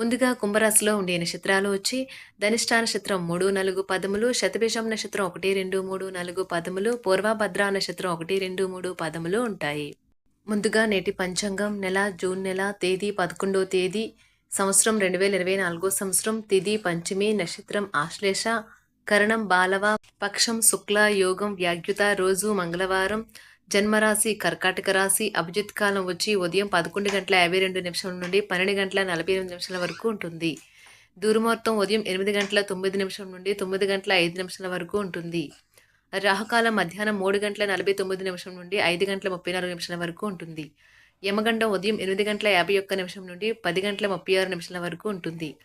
ముందుగా కుంభరాశిలో ఉండే నక్షత్రాలు వచ్చి ధనిష్టా నక్షత్రం మూడు నాలుగు పదములు శతభిషం నక్షత్రం ఒకటి రెండు మూడు నాలుగు పదములు పూర్వభద్ర నక్షత్రం ఒకటి రెండు మూడు పదములు ఉంటాయి. ముందుగా నేటి పంచాంగం నెల జూన్ నెల తేదీ పదకొండో తేదీ సంవత్సరం రెండు వేల ఇరవై నాలుగో సంవత్సరం తిది పంచమి నక్షత్రం ఆశ్లేష కరణం బాలవ పక్షం శుక్ల యోగం వ్యాగ్యుత రోజు మంగళవారం జన్మరాశి కర్కాటక రాశి అభిజిత్ కాలం వచ్చి ఉదయం పదకొండు గంటల యాభై రెండు నిమిషం నుండి పన్నెండు గంటల నలభై ఎనిమిది నిమిషాల వరకు ఉంటుంది. దూరముహూర్తం ఉదయం ఎనిమిది గంటల తొమ్మిది నిమిషం నుండి తొమ్మిది గంటల ఐదు నిమిషాల వరకు ఉంటుంది. రాహుకాలం మధ్యాహ్నం మూడు గంటల నలభై తొమ్మిది నిమిషం నుండి ఐదు గంటల ముప్పై నాలుగు నిమిషాల వరకు ఉంటుంది. యమగండం ఉదయం ఎనిమిది గంటల యాభై ఒక్క నిమిషం నుండి పది గంటల ముప్పై ఆరు నిమిషాల వరకు ఉంటుంది.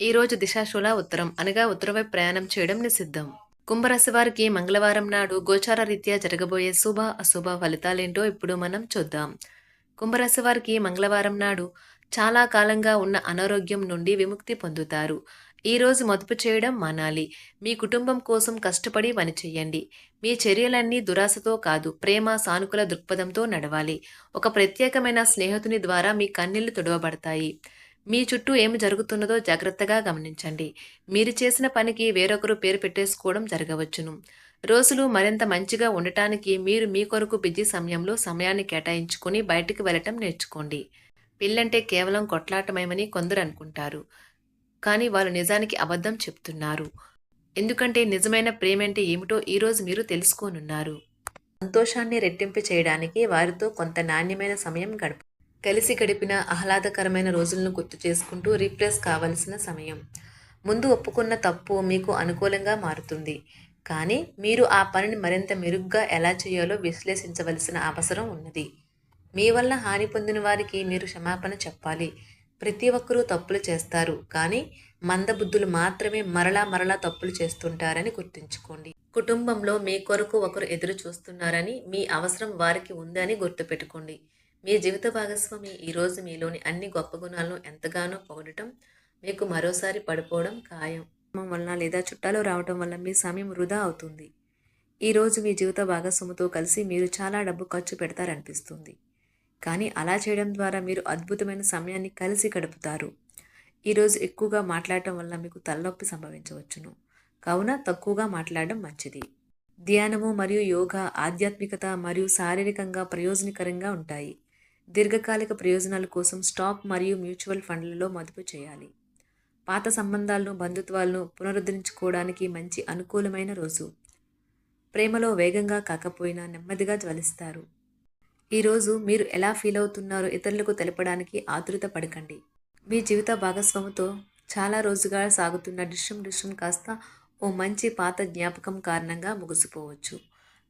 ఈరోజు దిశాశూల ఉత్తరం అనగా ఉత్తరవైపు ప్రయాణం చేయడం నిషిద్ధం. కుంభరాశి వారికి మంగళవారం నాడు గోచార రీత్యా జరగబోయే శుభ అశుభ ఫలితాలేంటో ఇప్పుడు మనం చూద్దాం. కుంభరాశి వారికి మంగళవారం నాడు చాలా కాలంగా ఉన్న అనారోగ్యం నుండి విముక్తి పొందుతారు. ఈరోజు మదుపు చేయడం మానాలి. మీ కుటుంబం కోసం కష్టపడి పని చేయండి. మీ చర్యలన్నీ దురాశతో కాదు ప్రేమ సానుకూల దృక్పథంతో నడవాలి. ఒక ప్రత్యేకమైన స్నేహితుని ద్వారా మీ కన్నీళ్ళు తుడవబడతాయి. మీ చుట్టూ ఏమి జరుగుతున్నదో జాగ్రత్తగా గమనించండి. మీరు చేసిన పనికి వేరొకరు పేరు పెట్టేసుకోవడం జరగవచ్చును. రోజులు మరింత మంచిగా ఉండటానికి మీరు మీ కొరకు బిజీ సమయంలో సమయాన్ని కేటాయించుకొని బయటికి వెళ్ళటం నేర్చుకోండి. పెళ్ళంటే కేవలం కొట్లాటమేమని కొందరు అనుకుంటారు. కానీ వాళ్ళు నిజానికి అబద్ధం చెప్తున్నారు. ఎందుకంటే నిజమైన ప్రేమంటే ఏమిటో ఈరోజు మీరు తెలుసుకోనున్నారు. సంతోషాన్ని రెట్టింపు చేయడానికి వారితో కొంత నాణ్యమైన సమయం గడప కలిసి గడిపిన ఆహ్లాదకరమైన రోజులను గుర్తు చేసుకుంటూ రీప్లేస్ కావలసిన సమయం. ముందు ఒప్పుకున్న తప్పు మీకు అనుకూలంగా మారుతుంది. కానీ మీరు ఆ పనిని మరింత మెరుగ్గా ఎలా చేయాలో విశ్లేషించవలసిన అవసరం ఉన్నది. మీ వల్ల హాని పొందిన వారికి మీరు క్షమాపణ చెప్పాలి. ప్రతి ఒక్కరూ తప్పులు చేస్తారు. కానీ మందబుద్ధులు మాత్రమే మరలా మరలా తప్పులు చేస్తుంటారని గుర్తుంచుకోండి. కుటుంబంలో మీ కొరకు ఒకరు ఎదురు చూస్తున్నారని మీ అవసరం వారికి ఉందని గుర్తుపెట్టుకోండి. మీ జీవిత భాగస్వామి ఈరోజు మీలోని అన్ని గొప్ప గుణాలను ఎంతగానో పొగడటం మీకు మరోసారి పడిపోవడం ఖాయం. వలన లేదా చుట్టాలు రావటం వల్ల మీ సమయం వృధా అవుతుంది. ఈరోజు మీ జీవిత భాగస్వామితో కలిసి మీరు చాలా డబ్బు ఖర్చు పెడతారనిపిస్తుంది. కానీ అలా చేయడం ద్వారా మీరు అద్భుతమైన సమయాన్ని కలిసి గడుపుతారు. ఈరోజు ఎక్కువగా మాట్లాడటం వల్ల మీకు తలనొప్పి సంభవించవచ్చును. కావున తక్కువగా మాట్లాడడం మంచిది. ధ్యానము మరియు యోగా ఆధ్యాత్మికత మరియు శారీరకంగా ప్రయోజనకరంగా ఉంటాయి. దీర్ఘకాలిక ప్రయోజనాల కోసం స్టాక్ మరియు మ్యూచువల్ ఫండ్లలో మదుపు చేయాలి. పాత సంబంధాలను బంధుత్వాలను పునరుద్ధరించుకోవడానికి మంచి అనుకూలమైన రోజు. ప్రేమలో వేగంగా కాకపోయినా నెమ్మదిగా జ్వలిస్తారు. ఈరోజు మీరు ఎలా ఫీల్ అవుతున్నారో ఇతరులకు తెలపడానికి ఆతురత పడకండి. మీ జీవిత భాగస్వామితో చాలా రోజుగా సాగుతున్న డిష్యం డిష్యం కాస్త ఓ మంచి పాత జ్ఞాపకం కారణంగా ముగిసిపోవచ్చు.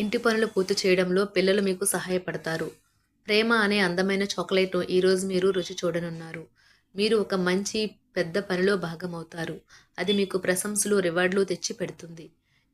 ఇంటి పనులు పూర్తి చేయడంలో పిల్లలు మీకు సహాయపడతారు. ప్రేమ అనే అందమైన చాక్లెట్ను ఈరోజు మీరు రుచి చూడనున్నారు. మీరు ఒక మంచి పెద్ద పనిలో భాగమవుతారు. అది మీకు ప్రశంసలు రివార్డులు తెచ్చి పెడుతుంది.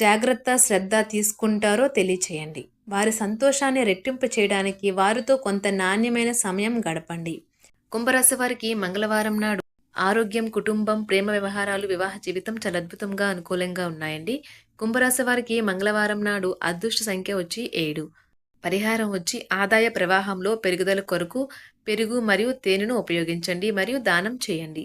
జాగ్రత్త శ్రద్ధ తీసుకుంటారో తెలియచేయండి. వారి సంతోషాన్ని రెట్టింపు చేయడానికి వారితో కొంత నాణ్యమైన సమయం గడపండి. కుంభరాశి వారికి మంగళవారం నాడు ఆరోగ్యం కుటుంబం ప్రేమ వ్యవహారాలు వివాహ జీవితం చాలా అద్భుతంగా అనుకూలంగా ఉన్నాయండి. కుంభరాశి వారికి మంగళవారం నాడు అదృష్ట సంఖ్య వచ్చి ఏడు. పరిహారం వచ్చి ఆదాయ ప్రవాహంలో పెరుగుదల కొరకు పెరుగు మరియు తేనెను ఉపయోగించండి మరియు దానం చేయండి.